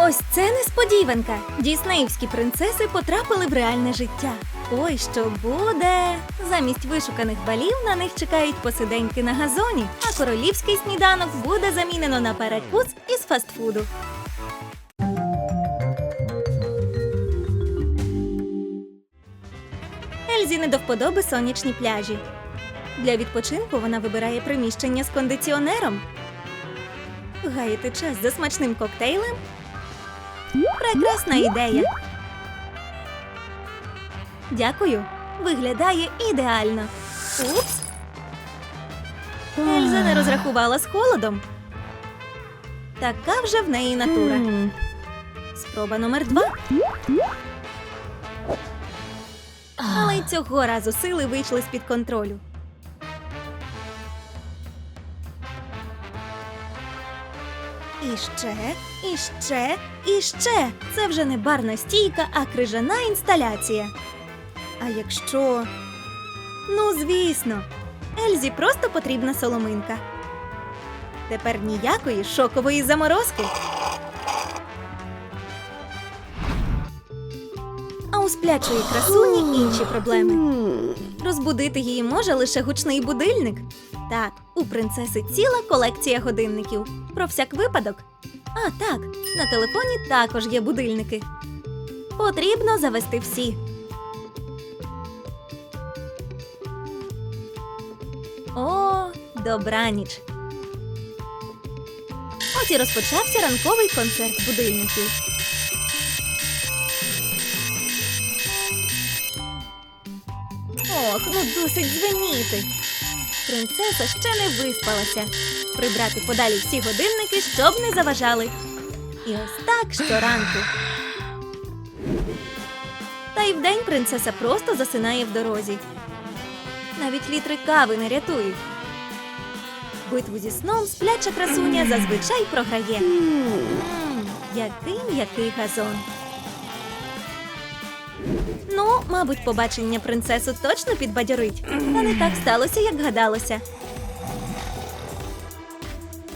Ось це несподіванка. Діснеївські принцеси потрапили в реальне життя. Ой, що буде? Замість вишуканих балів на них чекають посиденьки на газоні, а королівський сніданок буде замінено на перекус із фастфуду. Ельзі не до вподоби сонячні пляжі. Для відпочинку вона вибирає приміщення з кондиціонером. Гаяти час за смачним коктейлем? Прекрасна ідея. Дякую. Виглядає ідеально. Упс. Ельза не розрахувала з холодом. Така вже в неї натура. Спроба номер два. Але й цього разу сили вийшли з-під контролю. І ще, і ще, і ще. Це вже не барна стійка, а крижана інсталяція. А якщо. Ну, звісно, Ельзі просто потрібна соломинка. Тепер ніякої шокової заморозки. А у сплячої красуні інші проблеми. Розбудити її може лише гучний будильник. Так, у принцеси ціла колекція годинників. Про всяк випадок. А, так, на телефоні також є будильники. Потрібно завести всі. О, добраніч. От і розпочався ранковий концерт будильників. Ох, ну досить дзвеніти. Принцеса ще не виспалася. Прибрати подалі всі годинники, щоб не заважали. І ось так щоранку. Та й вдень принцеса просто засинає в дорозі. Навіть літри кави не рятують. Битву зі сном спляча красуня зазвичай програє. Який м'який газон. Ну, мабуть, побачення принцесу точно підбадьорить. Та не так сталося, як гадалося.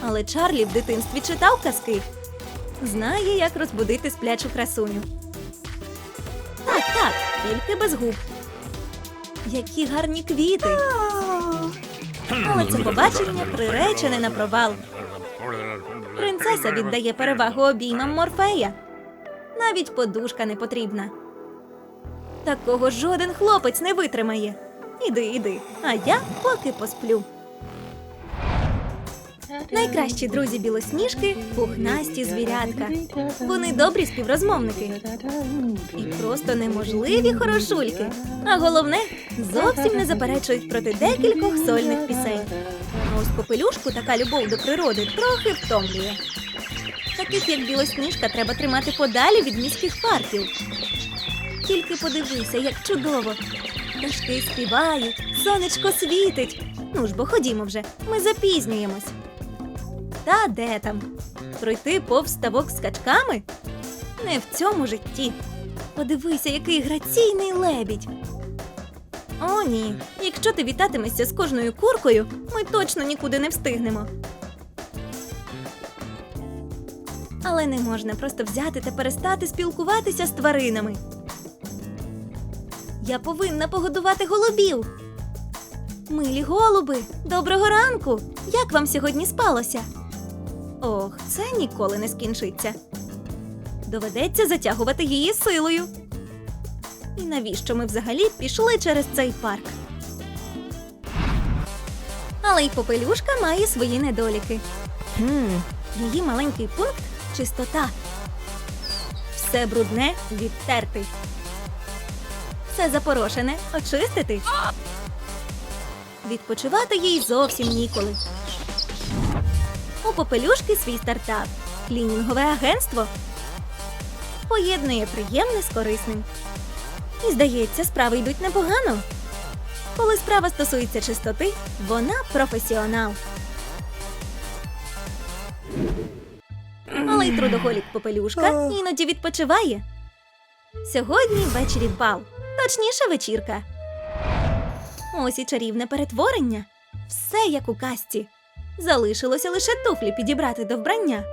Але Чарлі в дитинстві читав казки. Знає, як розбудити сплячу красуню. Так, так, тільки без губ. Які гарні квіти. Але це побачення приречене на провал. Принцеса віддає перевагу обіймам Морфея. Навіть подушка не потрібна. Такого жоден хлопець не витримає. Іди, іди, а я поки посплю. Найкращі друзі білосніжки пухнасті звірятка. Вони добрі співрозмовники і просто неможливі хорошульки. А головне, зовсім не заперечують проти декількох сольних пісень. Ось попелюшку така любов до природи трохи втомлює. Таких як білосніжка треба тримати подалі від міських парків. Тільки подивися, як чудово. Пташки співають, сонечко світить. Ну ж бо ходімо вже, ми запізнюємось. Та де там? Пройти повз ставок з качками? Не в цьому житті. Подивися, який граційний лебідь. О, ні. Якщо ти вітатимешся з кожною куркою, ми точно нікуди не встигнемо. Але не можна просто взяти та перестати спілкуватися з тваринами. Я повинна погодувати голубів. Милі голуби, доброго ранку! Як вам сьогодні спалося? Ох, це ніколи не скінчиться. Доведеться затягувати її силою. І навіщо ми взагалі пішли через цей парк? Але й попелюшка має свої недоліки. Хм, її маленький пункт чистота. Все брудне відтерти. Все запорошене очистити. Відпочивати їй зовсім ніколи. У попелюшки свій стартап клінінгове агентство. Поєднує приємне з корисним. І здається, справи йдуть непогано. Коли справа стосується чистоти, вона професіонал. Але й трудоголік попелюшка іноді відпочиває. Сьогодні ввечері бал, точніше вечірка. Ось і чарівне перетворення. Все як у казці. Залишилося лише туфлі підібрати до вбрання.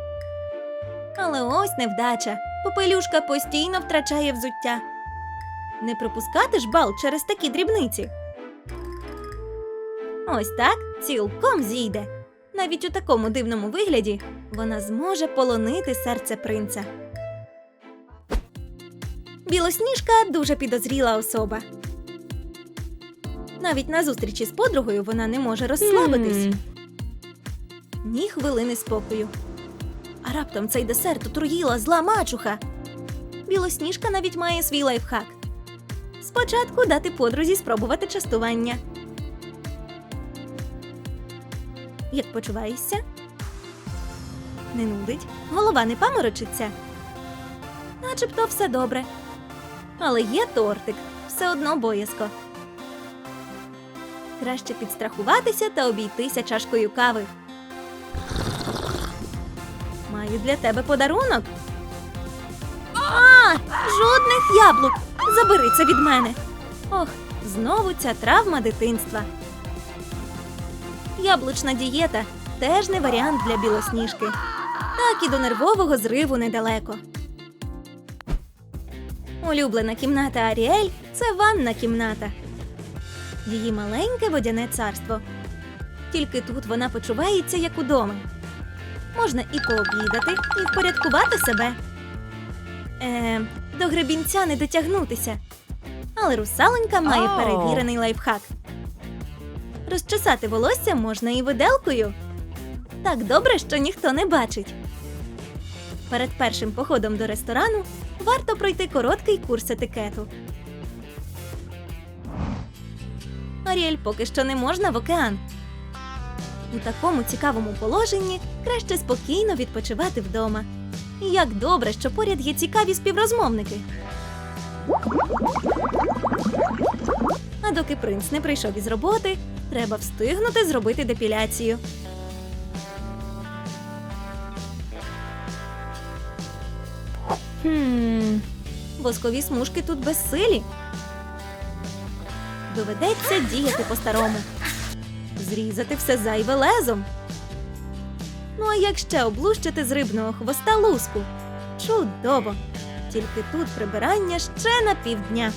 Але ось невдача. Попелюшка постійно втрачає взуття. Не пропускати ж бал через такі дрібниці. Ось так цілком зійде. Навіть у такому дивному вигляді вона зможе полонити серце принца. Білосніжка дуже підозріла особа. Навіть на зустрічі з подругою вона не може розслабитись. Ні хвилини спокою. А раптом цей десерт отруїла зла мачуха. Білосніжка навіть має свій лайфхак. Спочатку дати подрузі спробувати частування. Як почуваєшся? Не нудить, голова не паморочиться. Начебто все добре. Але є тортик, все одно боязко. Краще підстрахуватися та обійтися чашкою кави. Маю для тебе подарунок. А, жодних яблук. Забери це від мене. Ох, знову ця травма дитинства. Яблучна дієта теж не варіант для білосніжки. Так і до нервового зриву недалеко. Улюблена кімната Аріель це ванна кімната. Її маленьке водяне царство. Тільки тут вона почувається як удома. Можна і пообідати, і впорядкувати себе. Е, до гребінця не дотягнутися. Але русаленька має Оу. перевірений лайфхак. Розчесати волосся можна і виделкою. Так добре, що ніхто не бачить. Перед першим походом до ресторану варто пройти короткий курс етикету. Аріель поки що не можна в океан. У такому цікавому положенні краще спокійно відпочивати вдома. Як добре, що поряд є цікаві співрозмовники. А доки принц не прийшов із роботи, треба встигнути зробити депіляцію. Хм. Воскові смужки тут безсилі. Доведеться діяти по-старому. Зрізати все зайве лезом. Ну а як ще облущити з рибного хвоста луску? Чудово! Тільки тут прибирання ще на півдня.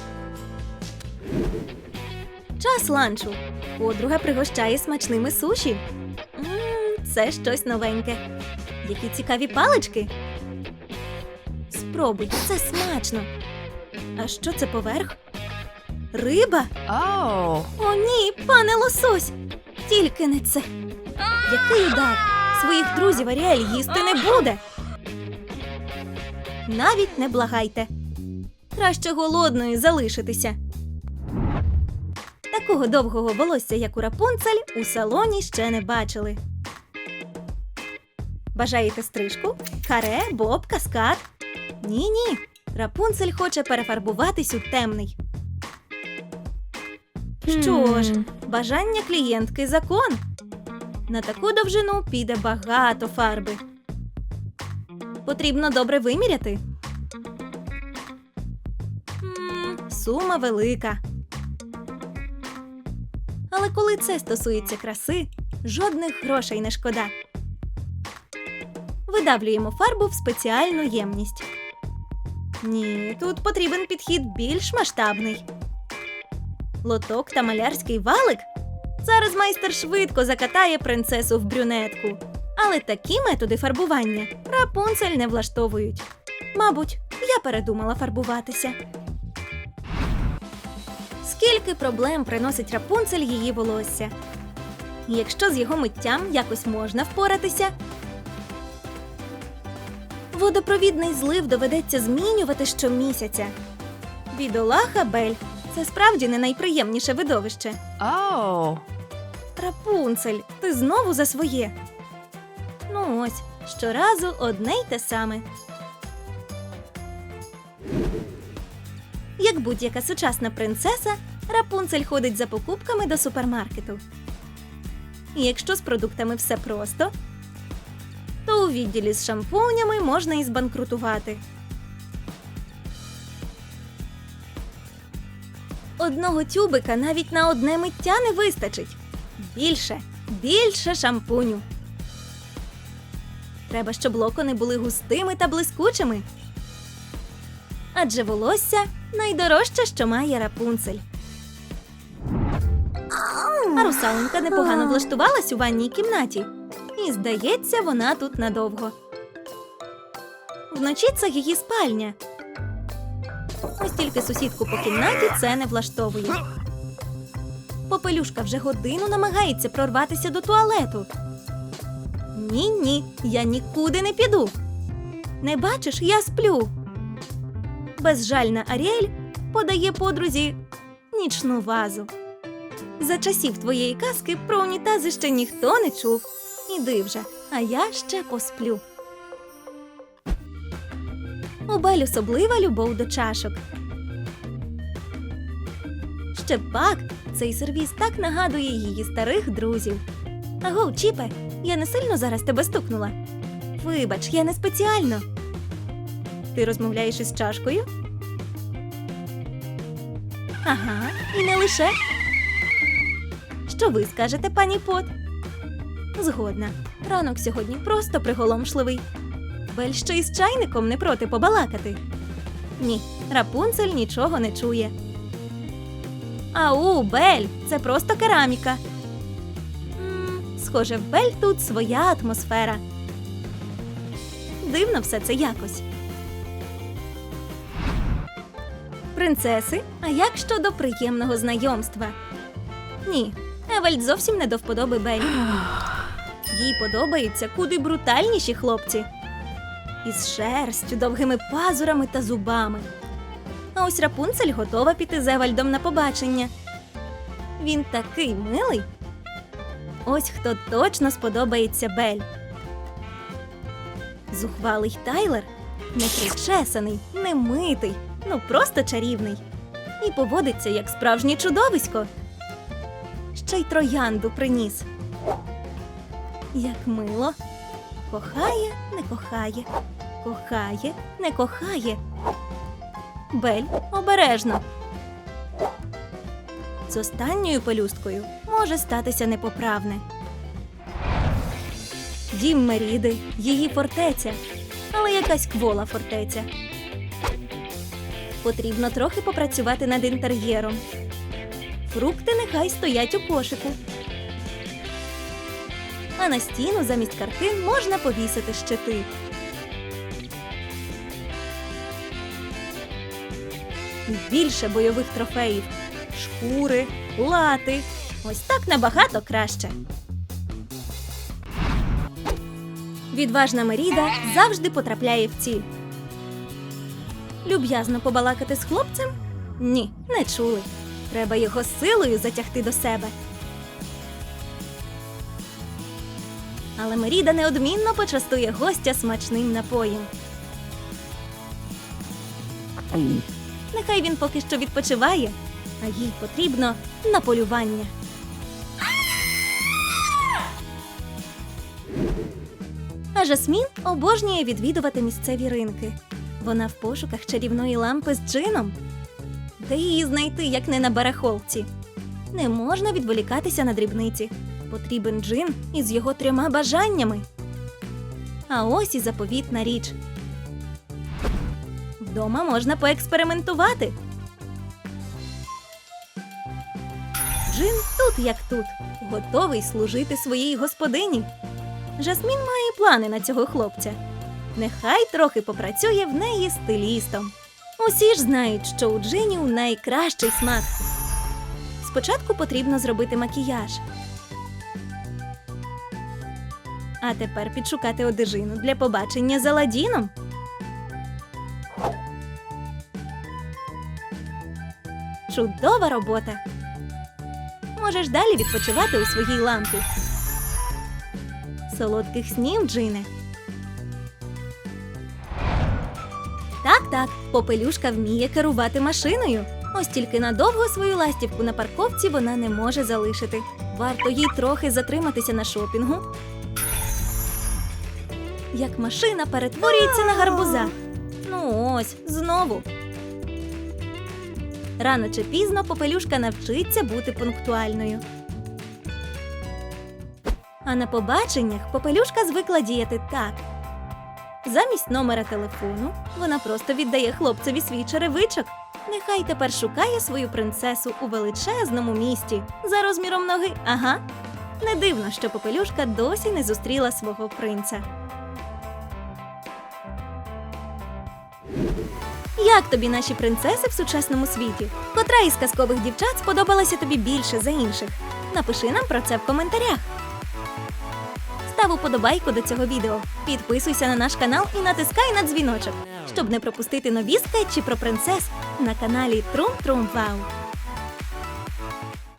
Час ланчу. Подруга пригощає смачними суші. Мм, це щось новеньке. Які цікаві палички. Спробуй, це смачно. А що це поверх? Риба? О, ні, пане лосось! Тільки не це. Який удар! Своїх друзів Аріель їсти не буде. Навіть не благайте. Краще голодною залишитися. Такого довгого волосся, як у Рапунцель, у салоні ще не бачили. Бажаєте стрижку? Каре, боб, каскад? Ні, ні. Рапунцель хоче перефарбуватись у темний. Що ж, бажання клієнтки закон. На таку довжину піде багато фарби. Потрібно добре виміряти. М, сума велика. Але коли це стосується краси, жодних грошей не шкода. Видавлюємо фарбу в спеціальну ємність. Ні, тут потрібен підхід більш масштабний. Лоток та малярський валик. Зараз майстер швидко закатає принцесу в брюнетку. Але такі методи фарбування Рапунцель не влаштовують. Мабуть, я передумала фарбуватися. Скільки проблем приносить Рапунцель її волосся? Якщо з його миттям якось можна впоратися. Водопровідний злив доведеться змінювати щомісяця. Бідолаха Бель це справді не найприємніше видовище. Оу. Рапунцель, ти знову за своє. Ну ось, щоразу одне й те саме. Як будь-яка сучасна принцеса, Рапунцель ходить за покупками до супермаркету. І якщо з продуктами все просто, то у відділі з шампунями можна і збанкрутувати. Одного тюбика навіть на одне миття не вистачить. Більше, більше шампуню. Треба, щоб локони були густими та блискучими. Адже волосся найдорожче, що має рапунцель. А русалонька непогано влаштувалась у ванній кімнаті. І, здається, вона тут надовго. Вночі це її спальня. Ось тільки сусідку по кімнаті це не влаштовує. Попелюшка вже годину намагається прорватися до туалету. Ні, ні, я нікуди не піду. Не бачиш, я сплю. Безжальна Аріель подає подрузі нічну вазу. За часів твоєї казки про унітази ще ніхто не чув. Іди вже, а я ще посплю. У Бель особлива любов до чашок. Ще пак цей сервіз так нагадує її старих друзів. Аго, Чіпе, я не сильно зараз тебе стукнула. Вибач, я не спеціально. Ти розмовляєш із чашкою? Ага, і не лише. Що ви скажете, пані Пот? Згодна. Ранок сьогодні просто приголомшливий. Бель ще із чайником не проти побалакати. Ні, Рапунцель нічого не чує. Ау, Бель, це просто кераміка. м схоже, в Бель тут своя атмосфера. Дивно все це якось. Принцеси, а як щодо приємного знайомства? Ні, Евальд зовсім не до вподоби Бель. Їй подобаються куди брутальніші хлопці. Із шерстю, довгими пазурами та зубами. А ось Рапунцель готова піти з Евальдом на побачення. Він такий милий. Ось хто точно сподобається Бель. Зухвалий Тайлер непричесаний, немитий, ну просто чарівний. І поводиться як справжнє чудовисько. Ще й троянду приніс. Як мило. Кохає, не кохає, кохає, не кохає. Бель обережно. З останньою пелюсткою може статися непоправне. Дім Меріди, її фортеця, але якась квола фортеця. Потрібно трохи попрацювати над інтер'єром. Фрукти нехай стоять у кошику. А на стіну замість картин можна повісити щити. Більше бойових трофеїв, шкури, лати. Ось так набагато краще. Відважна Меріда завжди потрапляє в ціль. Люб'язно побалакати з хлопцем? Ні, не чули. Треба його силою затягти до себе. Але Меріда неодмінно почастує гостя смачним напоєм. Нехай він поки що відпочиває, а їй потрібно на полювання. А Жасмін обожнює відвідувати місцеві ринки. Вона в пошуках чарівної лампи з джином. Де її знайти, як не на барахолці? Не можна відволікатися на дрібниці. Потрібен джин із його трьома бажаннями. А ось і заповітна річ. Вдома можна поекспериментувати. Джин тут як тут, готовий служити своїй господині. Жасмін має плани на цього хлопця. Нехай трохи попрацює в неї стилістом. Усі ж знають, що у джинів найкращий смак. Спочатку потрібно зробити макіяж. А тепер підшукати одежину для побачення з Аладдіном. Чудова робота. Можеш далі відпочивати у своїй лампі. Солодких снів, Джине. Так, так, попелюшка вміє керувати машиною. Ось тільки надовго свою ластівку на парковці вона не може залишити. Варто їй трохи затриматися на шопінгу. Як машина перетворюється на гарбуза. Ну ось, знову. Рано чи пізно попелюшка навчиться бути пунктуальною. А на побаченнях попелюшка звикла діяти так. Замість номера телефону вона просто віддає хлопцеві свій черевичок. Нехай тепер шукає свою принцесу у величезному місті за розміром ноги. Ага. Не дивно, що попелюшка досі не зустріла свого принца. Як тобі наші принцеси в сучасному світі? Котра із казкових дівчат сподобалася тобі більше за інших? Напиши нам про це в коментарях. Став уподобайку до цього відео, підписуйся на наш канал і натискай на дзвіночок, щоб не пропустити нові скетчі про принцес на каналі Трум Трум Вау.